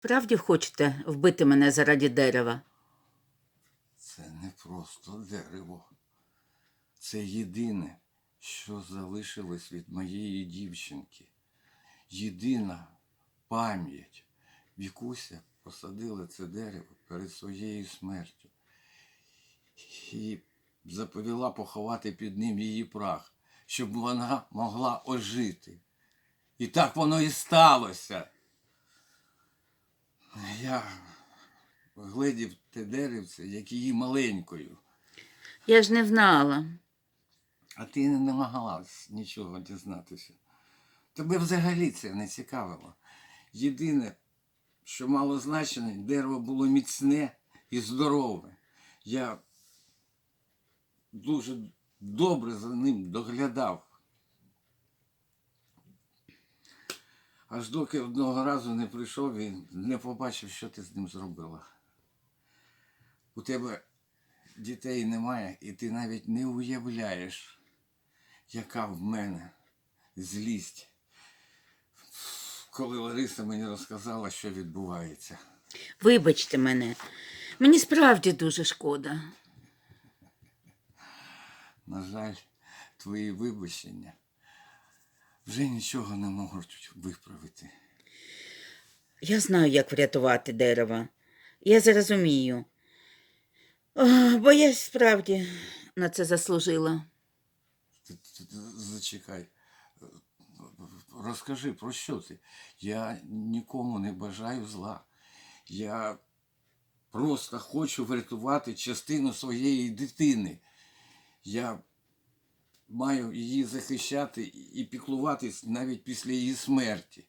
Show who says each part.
Speaker 1: Правді хочете вбити мене заради дерева?
Speaker 2: Це не просто дерево. Це єдине, що залишилось від моєї дівчинки. Єдина пам'ять. Вікуся посадила це дерево перед своєю смертю і заповіла поховати під ним її прах, щоб вона могла ожити. І так воно і сталося. Я гледів те деревце, як її маленькою,
Speaker 1: Я ж не знала.
Speaker 2: а ти не намагалась нічого дізнатися. Тебе взагалі це не цікавило. Єдине, що мало значення, дерево було міцне і здорове. Я дуже добре за ним доглядав. Аж доки одного разу не прийшов і не побачив, що ти з ним зробила. У тебе дітей немає, і ти навіть не уявляєш, яка в мене злість, коли Лариса мені розказала, що відбувається.
Speaker 1: Вибачте мене. Мені справді дуже шкода.
Speaker 2: На жаль, твої вибачення вже нічого не можуть виправити.
Speaker 1: Я знаю, як врятувати дерево. Я зрозумію. О, бо я справді на це заслужила.
Speaker 2: Ти, ти- ти зачекай. Розкажи, про що ти? Я нікому не бажаю зла. Я просто хочу врятувати частину своєї дитини. Я маю її захищати і піклуватись навіть після її смерті.